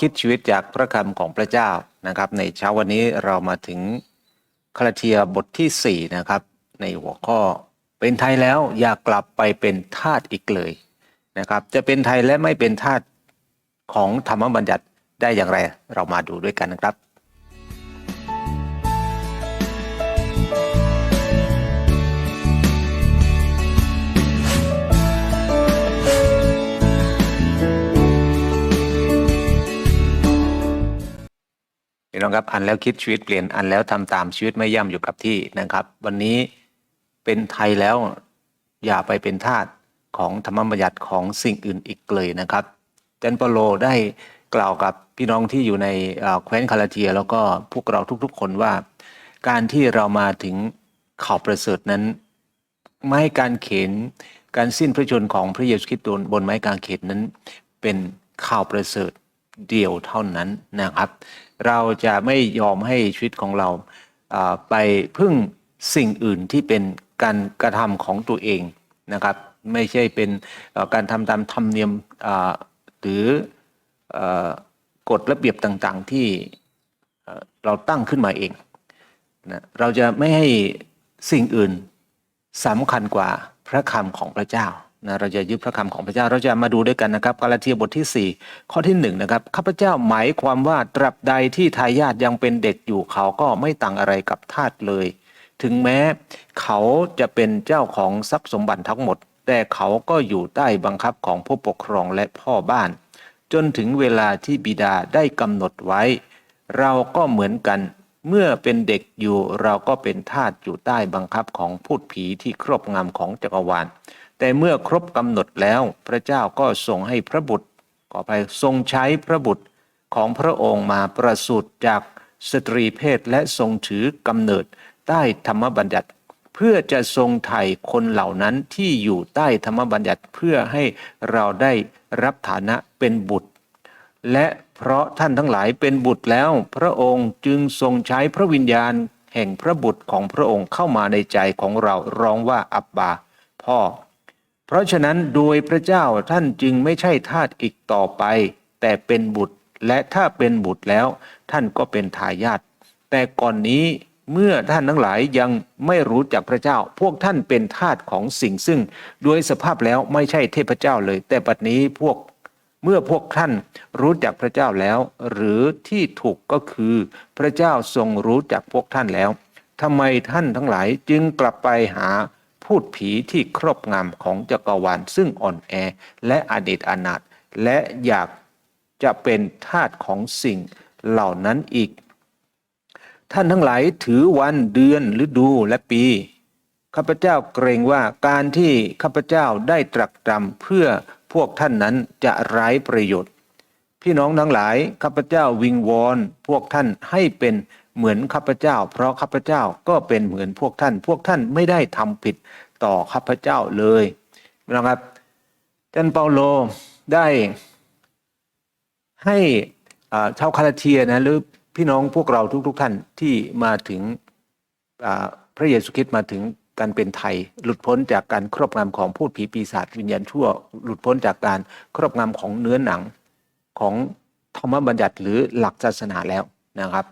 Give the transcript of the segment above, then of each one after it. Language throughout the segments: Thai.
คิดชีวิตจากพระคำของพระเจ้านะครับ ในเช้าวันนี้เรามาถึงคาลาเทียบทที่ 4 นะครับ ในหัวข้อเป็นไทยแล้วอย่ากลับไปเป็นทาสอีกเลยนะครับ จะเป็นไทยและไม่เป็นทาสของธรรมบัญญัติได้อย่างไร เรามาดูด้วยกันนะครับ น้องครับอ่านแล้วคิดชีวิตเปลี่ยนอ่านแล้วทำตามชีวิตไม่ย่ำอยู่กับที่นะครับ วันนี้เป็นไทยแล้วอย่าไปเป็นทาสของธรรมบัญญัติของสิ่งอื่นอีกเลยนะครับจันเปโลได้กล่าวกับพี่น้องที่อยู่ในแคว้นคาลาเทีย แล้วก็พวกเราทุกๆ คนว่า การที่เรามาถึงข่าวประเสริฐนั้น ไม้กางเขนการสิ้นพระชนม์ของพระเยซูคริสต์บนไม้กางเขนนั้น เป็นข่าวประเสริฐเดียวเท่านั้นนะครับ เราจะไม่ยอมให้ชีวิตของเราไปพึ่งสิ่งอื่นที่เป็นการกระทำของตัวเองนะครับ ไม่ใช่เป็นการทำตามธรรมเนียมหรืออกฎระเบียบต่างๆที่เอ่อเราตั้งขึ้นมาเองนะเราจะไม่ให้สิ่งอื่นสำคัญกว่าพระคำของพระเจ้า นะเราจะยึดพระคำของพระเจ้าเราจะมาดูด้วยกันนะครับกาลาเทียบทที่ 4 ข้อที่1นะครับข้าพเจ้าหมายความว่าตราบใดที่ทายาทยังเป็นเด็กอยู่เขาก็ไม่ต่างอะไรกับทาสเลย ถึงแม้เขาจะเป็นเจ้าของทรัพย์สมบัติทั้งหมด แต่เขาก็อยู่ใต้บังคับของผู้ปกครองและพ่อบ้าน จนถึงเวลาที่บิดาได้กำหนดไว้ เราก็เหมือนกันเมื่อเป็นเด็กอยู่เราก็เป็นทาสอยู่ใต้บังคับของพูดผีที่ครอบงำของจักรวาล แต่เมื่อครบกำหนดแล้วพระเจ้าก็ทรงให้พระบุตรขอไปทรงใช้พระบุตรของพระองค์มาประสูติจากสตรีเพศและทรงถือกำเนิดใต้ธรรมบัญญัติ เพื่อจะทรงไถ่คนเหล่านั้นที่อยู่ใต้ธรรมบัญญัติเพื่อให้เราได้รับฐานะเป็นบุตร และเพราะท่านทั้งหลายเป็นบุตรแล้ว พระองค์จึงทรงใช้พระวิญญาณ แห่งพระบุตรของพระองค์เข้ามาในใจของเราร้องว่าอับบา พ่อ เพราะฉะนั้นโดยพระเจ้าท่านจึงไม่ใช่ทาสอีกต่อไป แต่เป็นบุตรและถ้าเป็นบุตรแล้วท่านก็เป็นทายาทแต่ก่อนนี้เมื่อท่านทั้งหลายยังไม่รู้จักพระเจ้า พวกท่านเป็นทาสของสิ่งซึ่งโดยสภาพแล้วไม่ใช่เทพเจ้าเลย แต่ปัจนี้พวกเมื่อพวกท่านรู้จักพระเจ้าแล้ว หรือที่ถูกก็คือพระเจ้าทรงรู้จักพวกท่านแล้วทำไมท่านทั้งหลายจึงกลับไปหา พูดผีที่ครอบงำของจักรวาลซึ่งอ่อนแอและอดีตอนาถและอยากจะเป็นทาสของสิ่งเหล่านั้นอีก ท่านทั้งหลายถือวันเดือนฤดูและปี ข้าพเจ้าเกรงว่าการที่ข้าพเจ้าได้ตรักตรำเพื่อพวกท่านนั้นจะไร้ประโยชน์ พี่น้องทั้งหลายข้าพเจ้าวิงวอนพวกท่านให้เป็น เหมือนข้าพเจ้า เพราะข้าพเจ้าก็เป็นเหมือนพวกท่าน พวกท่านไม่ได้ทำผิดต่อข้าพเจ้าเลยนะครับจันเปาโลได้ให้อ่าชาวคาราเทียนะหรือพี่น้องพวกเราทุกๆทท่านที่มาถึงอ่าพระเยซูคริสต์มาถึงการเป็นไทย หลุดพ้นจากการครอบงำของพูดผีปีศาจวิญญาณชั่ว หลุดพ้นจากการครอบงำของเนื้อหนังของธรรมบัญญัติหรือหลักศาสนาแล้วนะครับ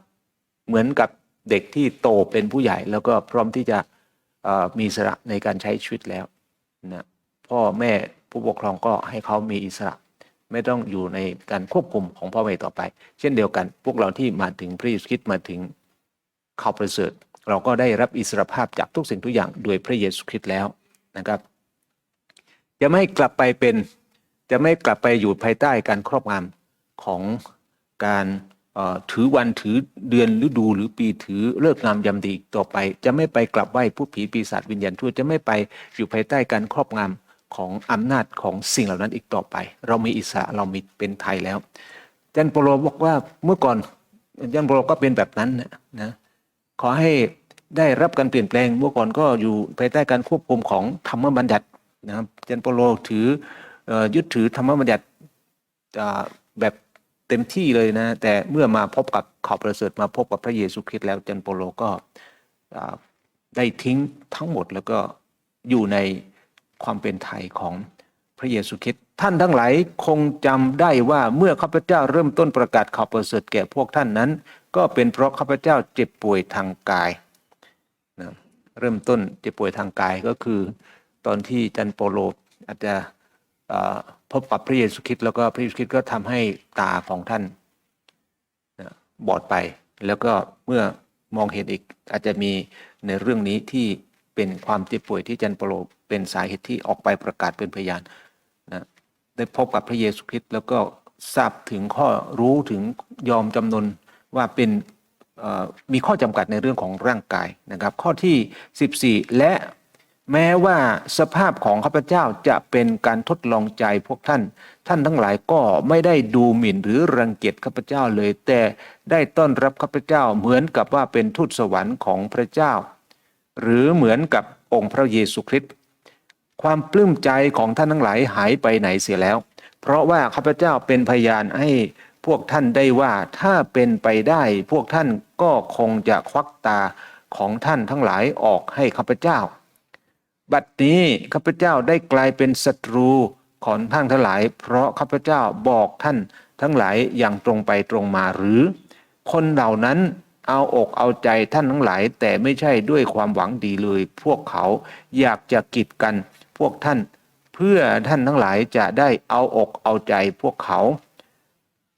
เหมือนกับเด็กที่โตเป็นผู้ใหญ่ แล้วก็พร้อมที่จะมีอิสระในการใช้ชีวิตแล้วนะพ่อแม่ผู้ปกครองก็ให้เขามีอิสระ ไม่ต้องอยู่ในการควบคุมของพ่อแม่ต่อไป เช่นเดียวกัน พวกเราที่มาถึงพระเยซูคริสต์มาถึงข่าวประเสริฐเราก็ได้รับอิสรภาพจากทุกสิ่งทุกอย่างโดยพระเยซูคริสต์แล้วนะครับ จะไม่กลับไปเป็นจะไม่กลับไปอยู่ภายใต้การครอบงำของการ ถือวันถือเดือนฤดูหรือปีถือเลิกงามยามดีอีกต่อไป จะไม่ไปกลับไหว้ผู้ผีปีศาจวิญญาณชั่วจะไม่ไปอยู่ภายใต้การครอบงำของอำนาจของสิ่งเหล่านั้นอีกต่อไป เรามีอิสระเรามีเป็นไทยแล้วจันโปโลบอกว่าเมื่อก่อนจันโปโลก็เป็นแบบนั้นนะขอให้ได้รับการเปลี่ยนแปลงเมื่อก่อนก็อยู่ภายใต้การควบคุมของธรรมบัญญัตินะครับเจนโปโลถืออยึดถือธรรมบัญญัติแบบ เต็มที่เลยนะ แต่เมื่อมาพบกับข่าวประเสริฐมาพบกับพระเยซูคริสต์แล้วเจนโปโลก็ได้ทิ้งทั้งหมดแล้วก็อยู่ในความเป็นไทยของพระเยซูคริสต์ท่านทั้งหลายคงจำได้ว่าเมื่อข้าพเจ้าเริ่มต้นประกาศข่าวประเสริฐแก่พวกท่านนั้น ก็เป็นเพราะข้าพเจ้าเจ็บป่วยทางกายนะเริ่มต้นเจ็บป่วยทางกายก็คือ ตอนที่จันโปโลอาจจะ พบกับพระเยซูคริสต์แล้วก็พระเยซูคริสต์ก็ทำให้ตาของท่านบอดไปแล้วก็เมื่อมองเห็นอีกอาจจะมีในเรื่องนี้ที่เป็นความเจ็บป่วยที่จันโปโลเป็นสาเหตุที่ออกไปประกาศเป็นพยานนะได้พบกับพระเยซูคริสต์แล้วก็ทราบถึงข้อรู้ถึงยอมจำนนว่าเป็นมีข้อจำกัดในเรื่องของร่างกายนะครับ ข้อที่ 14 และ แม้ว่าสภาพของข้าพเจ้าจะเป็นการทดลองใจพวกท่าน ท่านทั้งหลายก็ไม่ได้ดูหมิ่นหรือรังเกียจข้าพเจ้าเลย แต่ได้ต้อนรับข้าพเจ้าเหมือนกับว่าเป็นทูตสวรรค์ของพระเจ้า หรือเหมือนกับองค์พระเยซูคริสต์ความปลื้มใจของท่านทั้งหลายหายไปไหนเสียแล้ว เพราะว่าข้าพเจ้าเป็นพยานให้พวกท่านได้ว่าถ้าเป็นไปได้ พวกท่านก็คงจะควักตาของท่านทั้งหลายออกให้ข้าพเจ้า บัดนี้ข้าพเจ้าได้กลายเป็นศัตรูของท่านทั้งหลาย เพราะข้าพเจ้าบอกท่านทั้งหลายอย่างตรงไปตรงมาหรือ คนเหล่านั้นเอาอกเอาใจท่านทั้งหลาย แต่ไม่ใช่ด้วยความหวังดีเลย พวกเขาอยากจะกีดกันพวกท่าน เพื่อท่านทั้งหลายจะได้เอาอกเอาใจพวกเขา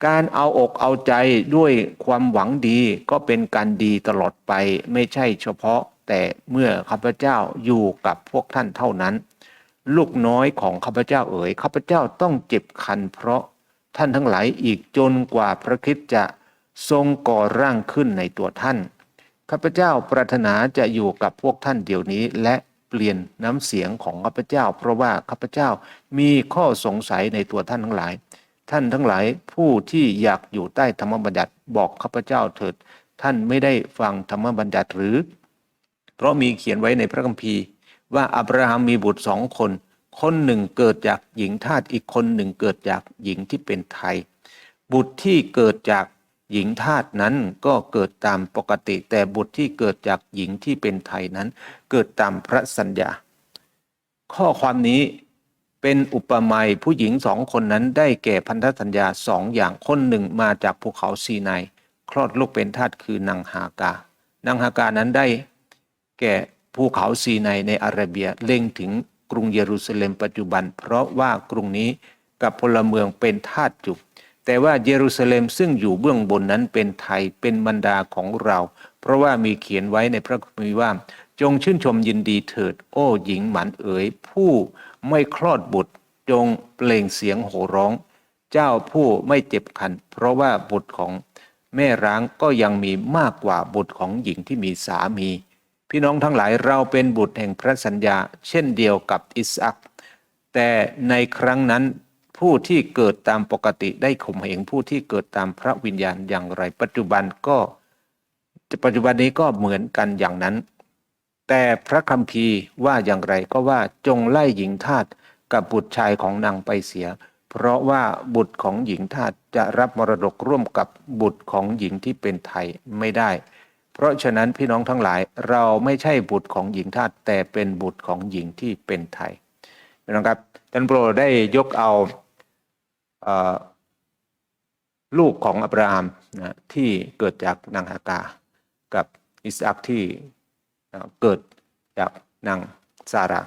การเอาอกเอาใจด้วยความหวังดีก็เป็นการดีตลอดไปไม่ใช่เฉพาะ แต่เมื่อข้าพเจ้าอยู่กับพวกท่านเท่านั้น ลูกน้อยของข้าพเจ้าเอ๋ยข้าพเจ้าต้องเจ็บคัน เพราะท่านทั้งหลายอีกจนกว่าพระคริสต์จะทรงก่อร่างขึ้นในตัวท่านข้าพเจ้าปรารถนาจะอยู่กับพวกท่านเดี๋ยวนี้ และเปลี่ยนน้ำเสียงของข้าพเจ้า เพราะว่าข้าพเจ้ามีข้อสงสัยในตัวท่านทั้งหลาย ท่านทั้งหลายผู้ที่อยากอยู่ใต้ธรรมบัญญัติบอกข้าพเจ้าเถิด ท่านไม่ได้ฟังธรรมบัญญัติหรือ เพราะมีเขียนไว้ในพระคัมภีร์ ว่าอับราฮัมมีบุตรสองคน คนหนึ่งเกิดจากหญิงทาสอีกคนหนึ่งเกิดจากหญิงที่เป็นไทย บุตรที่เกิดจากหญิงทาสนั้นก็เกิดตามปกติ แต่บุตรที่เกิดจากหญิงที่เป็นไทยนั้น เกิดตามพระสัญญา ข้อความนี้เป็นอุปมาผู้หญิงสองคนนั้นได้แก่พันธสัญญาสองอย่างคนหนึ่งมาจากภูเขาซีไนายคลอดลูกเป็นทาสคือนางฮากานางฮากานั้นได้ แก่ภูเขาซีไนในอาราเบียเล็งถึงกรุงเยรูซาเล็มปัจจุบัน เพราะว่ากรุงนี้กับพลเมืองเป็นทาสจุกแต่ว่าเยรูซาเล็มซึ่งอยู่เบื้องบนนั้นเป็นไทยเป็นบรรดาของเรา เพราะว่ามีเขียนไว้ในพระคัมภีร์ว่า จงชื่นชมยินดีเถิด โอ้หญิงหมันเอ๋ยผู้ไม่คลอดบุตร จงเปล่งเสียงโห่ร้อง เจ้าผู้ไม่เจ็บคัน เพราะว่าบุตรของแม่ร้างก็ยังมีมากกว่าบุตรของหญิงที่มีสามี พี่น้องทั้งหลายเราเป็นบุตรแห่งพระสัญญา เช่นเดียวกับอิสอักแต่ในครั้งนั้นผู้ที่เกิดตามปกติได้ข่มเหงผู้ที่เกิดตามพระวิญญาณอย่างไร ปัจจุบันก็ปัจจุบันนี้ก็เหมือนกันอย่างนั้น แต่พระคัมภีร์ว่าอย่างไรก็ว่าจงไล่หญิงทาสกับบุตรชายของนางไปเสีย เพราะว่าบุตรของหญิงทาสจะรับมรดกร่วมกับบุตรของหญิงที่เป็นไทยไม่ได้ เพราะฉะนั้นพี่น้องทั้งหลายเราไม่ใช่บุตรของหญิงทาสแต่เป็นบุตรของหญิงที่เป็นไทยพี่น้องครับท่านโปรดได้ยกเอาเออลูกของอับราฮัมนะที่เกิดจากนางฮากา กับอิสอักที่เกิดจากนางซารา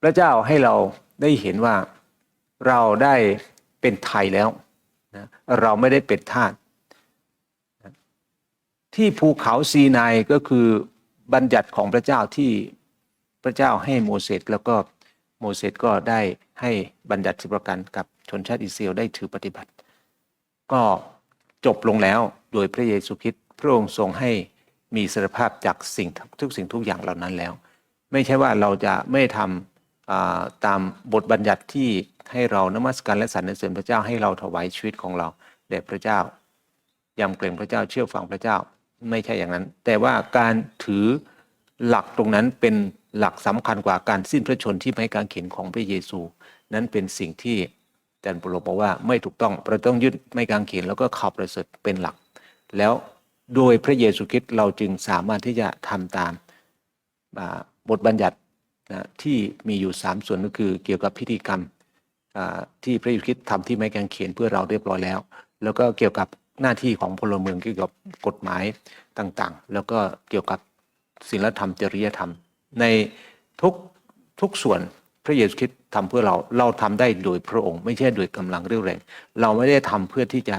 พระเจ้าให้เราได้เห็นว่าเราได้เป็นไทยแล้วนะเราไม่ได้เป็นทาส ที่ภูเขาซีนายก็คือบัญญัติของพระเจ้าที่พระเจ้าให้โมเสสแล้วก็โมเสสก็ได้ให้บัญญัติสิบประการกับชนชาติอิสราเอลได้ถือปฏิบัติ ก็จบลงแล้วโดยพระเยซูคริสต์พระองค์ทรงให้มีสารภาพจากสิ่งทุกสิ่งทุกอย่างเหล่านั้นแล้ว ไม่ใช่ว่าเราจะไม่ทำตามบทบัญญัติที่ให้เรานมัสการและสรรเสริญพระเจ้าให้เราถวายชีวิตของเราแด่พระเจ้ายำเกรงพระเจ้าเชื่อฟังพระเจ้า ไม่ใช่อย่างนั้น แต่ว่าการถือหลักตรงนั้นเป็นหลักสำคัญกว่าการสิ้นพระชนที่ไม้กางเขนของพระเยซู นั้นเป็นสิ่งที่อาจารย์ปโลบอกว่าไม่ถูกต้องเราต้องยึดไม้กางเขนแล้วก็ข่าวประเสริฐเป็นหลัก แล้วโดยพระเยซูคริสต์เราจึงสามารถที่จะทำตามาบทบัญญัตินะที่มีอยู่ 3 ส่วนก็คือเกี่ยวกับพิธีกรรมที่พระเยซูคริสต์ทำที่ไม้กางเขนเพื่อเราเรียบร้อยแล้ว แล้วก็เกี่ยวกับ หน้าที่ของพลเมืองเกี่ยวกับกฎหมายต่างๆ แล้วก็เกี่ยวกับศีลธรรมจริยธรรม ในทุกทุกส่วนพระเยซูคริสต์ทำเพื่อเราเราทำได้โดยพระองค์ ไม่ใช่โดยกำลังเรี่ยวแรง เราไม่ได้ทำเพื่อที่จะ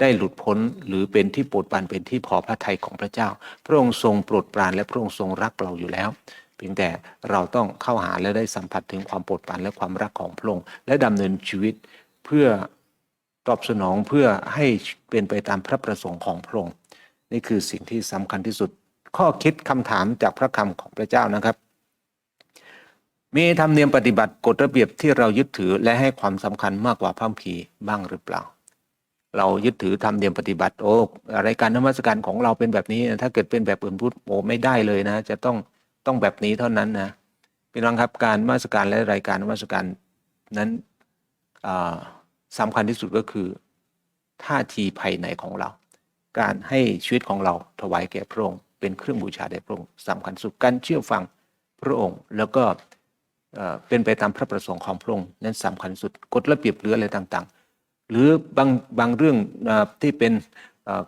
ได้หลุดพ้นหรือเป็นที่โปรดปรานเป็นที่พอพระทัยของพระเจ้า พระองค์ทรงโปรดปรานและพระองค์ทรงรักเราอยู่แล้วเพียงแต่เราต้องเข้าหาและได้สัมผัสถึงความโปรดปรานและความรักของพระองค์และดำเนินชีวิตเพื่อ ตอบสนองเพื่อให้เป็นไปตามพระประสงค์ของพระองค์นี่คือสิ่งที่สำคัญที่สุด ข้อคิดคำถามจากพระคำของพระเจ้านะครับ มีธรรมเนียมปฏิบัติกฎระเบียบที่เรายึดถือและให้ความสำคัญมากกว่าพระคัมภีบ้างหรือเปล่า เรายึดถือธรรมเนียมปฏิบัติโอ้รายการนมัสการของเราเป็นแบบนี้ ถ้าเกิดเป็นแบบอื่นพูดโอ้ไม่ได้เลยนะ จะต้องต้องแบบนี้เท่านั้นนะพี่น้องครับการนมัสการและรายการนมัสการนั้นอ่า สำคัญที่สุดก็คือท่าทีภายในของเรา การให้ชีวิตของเราถวายแก่พระองค์ เป็นเครื่องบูชาแด่พระองค์สำคัญสุดการเชื่อฟังพระองค์ แล้วก็เป็นไปตามพระประสงค์ของพระองค์นั้นสำคัญสุดกฎระเบียบหรืออะไรต่างๆ หรือบางบางเรื่องอที่เป็น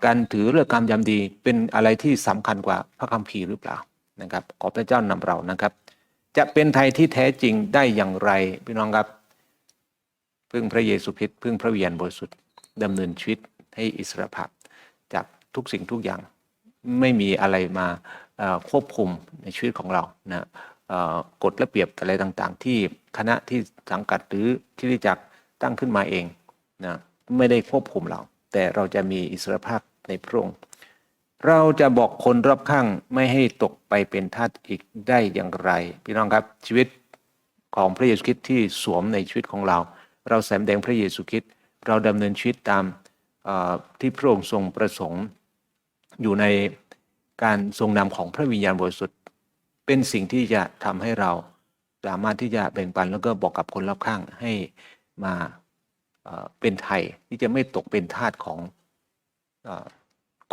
การถือเรื่องกรรยามดีเป็นอะไรที่สำคัญกว่าพระคัมภีร์หรือเปล่านะครับขอพระเจ้านำเรานะครับ จะเป็นไทยที่แท้จริงได้อย่างไรพี่น้องครับ พึ่งพระเยซูคริสต์พึ่งพระวิญญาณบริสุทธิ์ดำเนินชีวิตให้อิสระภาพจากทุกสิ่งทุกอย่างไม่มีอะไรมาควบคุมในชีวิตของเรานะกฎระเบียบอะไรต่างๆ ที่คณะที่สังกัดหรือที่ได้จักตั้งขึ้นมาเองนะไม่ได้ควบคุมเรา แต่เราจะมีอิสรภาพในพระองค์เราจะบอกคนรอบข้างไม่ให้ตกไปเป็นทาสอีกได้อย่างไร พี่น้องครับชีวิตของพระเยซูคริสต์ที่สวมในชีวิตของเรา เราแสดงพระเยซูคริสต์เราดำเนินชีวิตตามที่พระองค์ทรงประสงค์ อยู่ในการทรงนำของพระวิญญาณบริสุทธิ์เป็นสิ่งที่จะทำให้เราสามารถที่จะแบ่งปันแล้วก็บอกกับคนรอบข้างให้มาเป็นไทยที่จะไม่ตกเป็นทาสของอ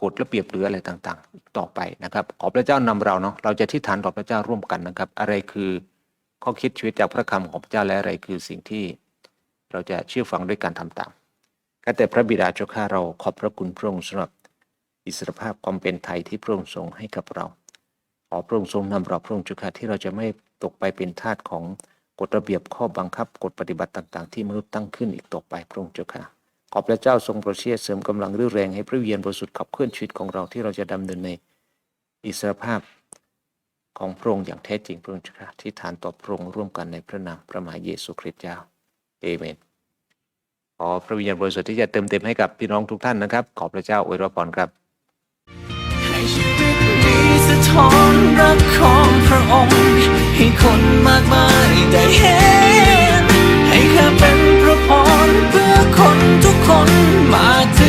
กฎระเบียบหรืออะไรต่างๆ ต่อไปนะครับ ขอพระเจ้านำเราเนาะเราจะที่ฐานต่อพระเจ้าร่วมกันนะครับ อะไรคือข้อคิดชีวิตจากพระคำของพระเจ้าและอะไรคือสิ่งที่ เราจะเชื่อฟังด้วยการทำตามข้าแต่พระบิดาเจ้าข้าเราขอบพระคุณพระองค์สำหรับอิสรภาพความเป็นไทยที่พระองค์ทรงให้กับเรา ขอพระองค์ทรงนำเราพระองค์เจ้าข้าที่เราจะไม่ตกไปเป็นทาสของกฎระเบียบข้อบังคับกฎปฏิบัติต่าง ๆ ที่มนุษย์ตั้งขึ้นอีกต่อไปพระองค์เจ้าข้าขอพระเจ้าทรงประเชียเสริมกำลังรี่ยแรงให้พระวิญญาณบริสุทธิ์ขับเคลื่อนชีวิตของเราที่เราจะดำเนินในอิสรภาพของพระองค์อย่างแท้จริงพระองค์เจ้าข้าที่ฐานต่อพระองค์ร่วมกันในพระนามพระมหาเยซูคริสต์เจ้า เอเมนขอพระวิญญาณบริสุทธิ์ที่จะเติมเต็มให้กับพี่น้องทุกท่านนะครับ ขอพระเจ้าอวยพรครับให้ชีวิตนี้สะท้อนรักของพระองค์ ให้คนมากมายได้เห็น ให้ข้าเป็นพระพรเพื่อคนทุกคนมาถึง